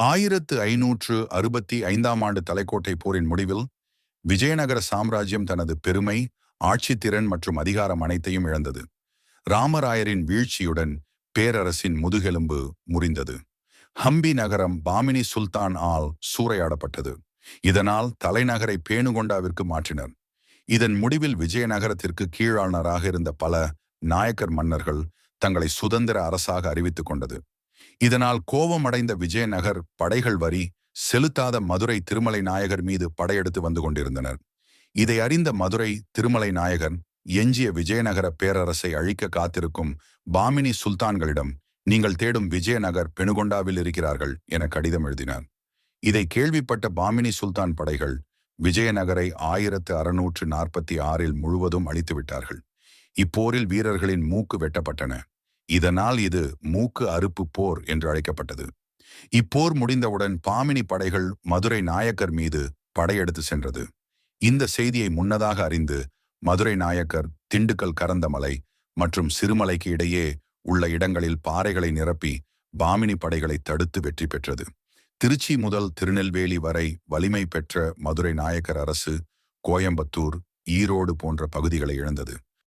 ஆயிரத்து ஐநூற்று அறுபத்தி ஐந்தாம் ஆண்டு தலைக்கோட்டை போரின் முடிவில் விஜயநகர சாம்ராஜ்யம் தனது பெருமை ஆட்சித்திறன் மற்றும் அதிகாரம் அனைத்தையும் இழந்தது. ராமராயரின் வீழ்ச்சியுடன் பேரரசின் முதுகெலும்பு முறிந்தது. ஹம்பி நகரம் பாமினி சுல்தான் ஆல் சூறையாடப்பட்டது. இதனால் தலைநகரை பேணுகொண்டாவிற்கு மாற்றினர். இதன் முடிவில் விஜயநகரத்திற்கு கீழாளராக இருந்த பல நாயக்கர் மன்னர்கள் தங்களை சுதந்திர அரசாக அறிவித்துக் கொண்டது. இதனால் கோபமடைந்த விஜயநகர் படைகள் வரி செலுத்தாத மதுரை திருமலை நாயகர் மீது படையெடுத்து வந்து கொண்டிருந்தனர். இதை அறிந்த மதுரை திருமலை நாயகன் எஞ்சிய விஜயநகர பேரரசை அழிக்க காத்திருக்கும் பாமினி சுல்தான்களிடம் நீங்கள் தேடும் விஜயநகர் பெணுகொண்டாவில் இருக்கிறார்கள் என கடிதம் எழுதினார். இதை கேள்விப்பட்ட பாமினி சுல்தான் படைகள் விஜயநகரை ஆயிரத்து அறுநூற்று நாற்பத்தி ஆறில் முழுவதும் அழித்து விட்டார்கள் இப்போரில் வீரர்களின் மூக்கு வெட்டப்பட்டன. இதனால் இது மூக்கு அறுப்பு போர் என்று அழைக்கப்பட்டது. இப்போர் முடிந்தவுடன் பாமினி படைகள் மதுரை நாயக்கர் மீது படையெடுத்து சென்றது. இந்த செய்தியை முன்னதாக அறிந்து மதுரை நாயக்கர் திண்டுக்கல் கரந்தமலை மற்றும் சிறுமலைக்கு இடையே உள்ள இடங்களில் பாறைகளை நிரப்பி பாமினி படைகளை தடுத்து வெற்றி பெற்றது. திருச்சி முதல் திருநெல்வேலி வரை வலிமை பெற்ற மதுரை நாயக்கர் அரசு கோயம்புத்தூர் ஈரோடு போன்ற பகுதிகளை இழந்தது.